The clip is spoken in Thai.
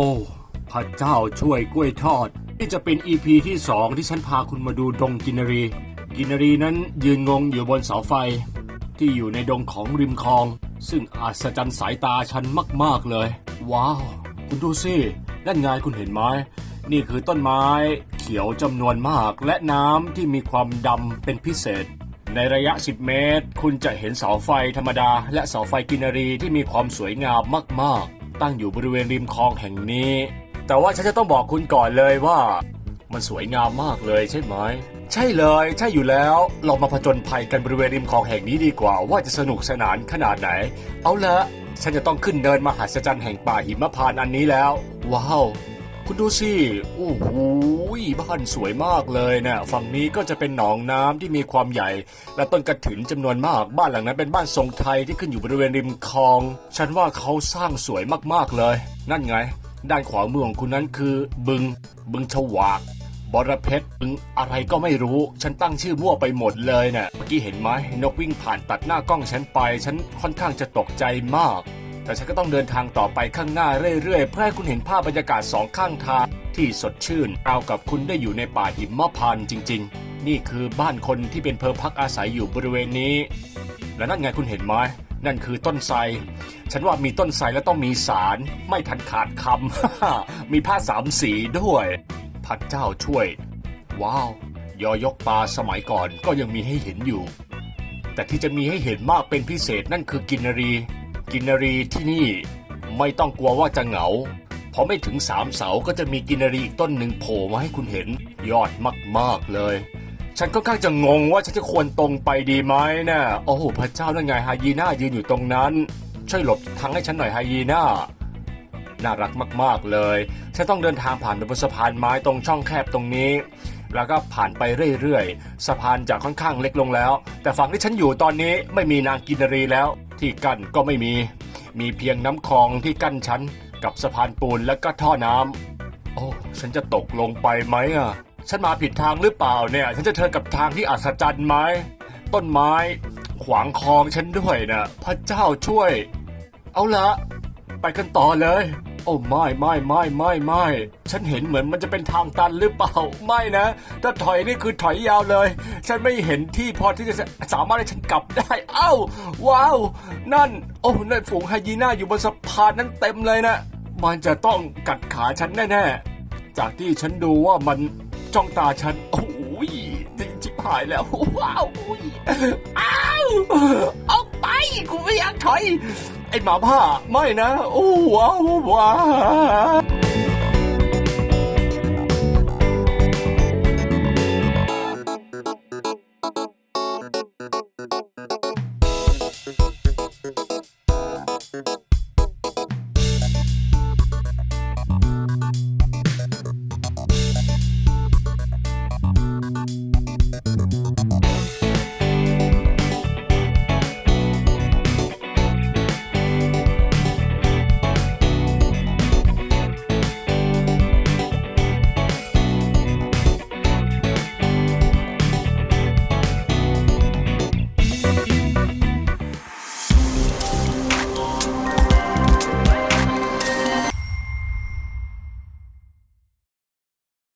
โอ้พระเจ้าช่วยกล้วยทอด นี่จะเป็นอีพีที่สองที่ฉันพาคุณมาดูดงกินรี กินรีนั้นยืนงงอยู่บนเสาไฟ ที่อยู่ในดงของริมคลอง ซึ่งอัศจรรย์สายตาฉันมากๆเลย ว้าว คุณดูสินั่นไงคุณเห็นไหมนี่คือต้นไม้เขียวจำนวนมากและน้ำที่มีความดำเป็นพิเศษ ในระยะ 10 เมตร คุณจะเห็นเสาไฟธรรมดา และเสาไฟกินรีที่มีความสวยงามมาก ตั้งอยู่บริเวณริมคลองแห่งนี้ แต่ว่าฉันจะต้องบอกคุณก่อนเลยว่า มันสวยงามมากเลยใช่ไหม ใช่เลย ใช่อยู่แล้ว เรามาผจญภัยกันบริเวณริมคลองแห่งนี้ดีกว่า ว่าจะสนุกสนานขนาดไหน เอาละฉันจะต้องขึ้นเดินมหัศจรรย์แห่งป่าหิมพานต์อันนี้แล้ว ว้าว คุณดูสิโอ้โหบ้านสวยมากเลยเนะี่ยฝั่งนี้ก็จะเป็นหนองน้ำที่มีความใหญ่ และต้นกระถินจำนวนมาก บ้านหลังนั้นเป็นบ้านทรงไทยที่ขึ้นอยู่บริเวณริมคลอง ฉันว่าเขาสร้างสวยมากๆเลย นั่นไง ด้านขวามือของคุณนั้นคือ บึง บึงฉวากบรเพชรบึงอะไรก็ไม่รู้ ฉันตั้งชื่อมั่วไปหมดเลยเนะ่ะเมื่อกี้เห็นไหมนกวิ่งผ่านตัดหน้ากล้องฉันไป ฉันค่อนข้างจะตกใจมาก แต่ฉันก็ต้องเดินทางต่อไปข้างหน้าเรื่อยๆ เพื่อให้คุณเห็นภาพบรรยากาศสองข้างทาง ที่สดชื่นราวกับคุณได้อยู่ในป่าหิมพานต์จริง ๆ นี่คือบ้านคนที่เป็นเพลิงพักอาศัยอยู่บริเวณนี้ และนั่นไงคุณเห็นไหมนั่นคือต้นไทรฉันว่ามีต้นไทรแล้วต้องมีสารไม่ทันขาดคำ มีผ้าสามสีด้วยพระเจ้าช่วย ว้าว ยอยกปลาสมัยก่อนก็ยังมีให้เห็นอยู่ แต่ที่จะมีให้เห็นมากเป็นพิเศษนั่นคือกินนรี กินนรีที่นี่ไม่ต้องกลัวว่าจะเหงา เพราะไม่ถึงสามเสาก็จะมีกินนรีอีกต้นหนึ่งโผล่มาให้คุณเห็นยอดมากๆเลย ฉันก็ข้างจะงงว่าฉันจะควรตรงไปดีไหมนะ่ะโอ้โหพระเจ้านั่นไงไฮยีน่ายืนอยู่ตรงนั้น ช่วยหลบทางให้ฉันหน่อยไฮยีน่าน่ารักมากๆเลย ฉันต้องเดินทางผ่านไปบนสะพานไม้ตรงช่องแคบตรงนี้ แล้วก็ผ่านไปเรื่อยๆ สะพานจะค่อนข้างเล็กลงแล้ว แต่ฝั่งที่ฉันอยู่ตอนนี้ไม่มีนางกินรีแล้ว ที่กั้นก็ไม่มี มีเพียงน้ำคลองที่กั้นฉันกับสะพานปูนและก็ท่อน้ำโอ้ ฉันจะตกลงไปไหมอะ ฉันมาผิดทางหรือเปล่าเนี่ย ฉันจะเทินกับทางที่อัศจรรย์ไหม ต้นไม้ ขวางคลองฉันด้วยนะ พระเจ้าช่วย เอาละ ไปกันต่อเลย โอ้ไม่ไม่ไม่ไม่ไม่ฉันเห็นเหมือนมันจะเป็นทางตันหรือเปล่า ไม่นะ ถ้าถอยนี่คือถอยยาวเลย ฉันไม่เห็นที่พอที่จะสามารถให้ฉันกลับได้ เอ้า ว้าว นั่น โอ้นั่นฝูงไฮยีน่าอยู่บนสะพานนั้นเต็มเลยนะ มันจะต้องกัดขาฉันแน่ๆ จากที่ฉันดูว่ามันจ้องตาฉัน โอ้ยจริงจิบหายแล้ว ว้าวอ้าว กไปกูไม่อยากถอย ไอ้หมาผ้าไม่นะ โอ้ว้าวว้าว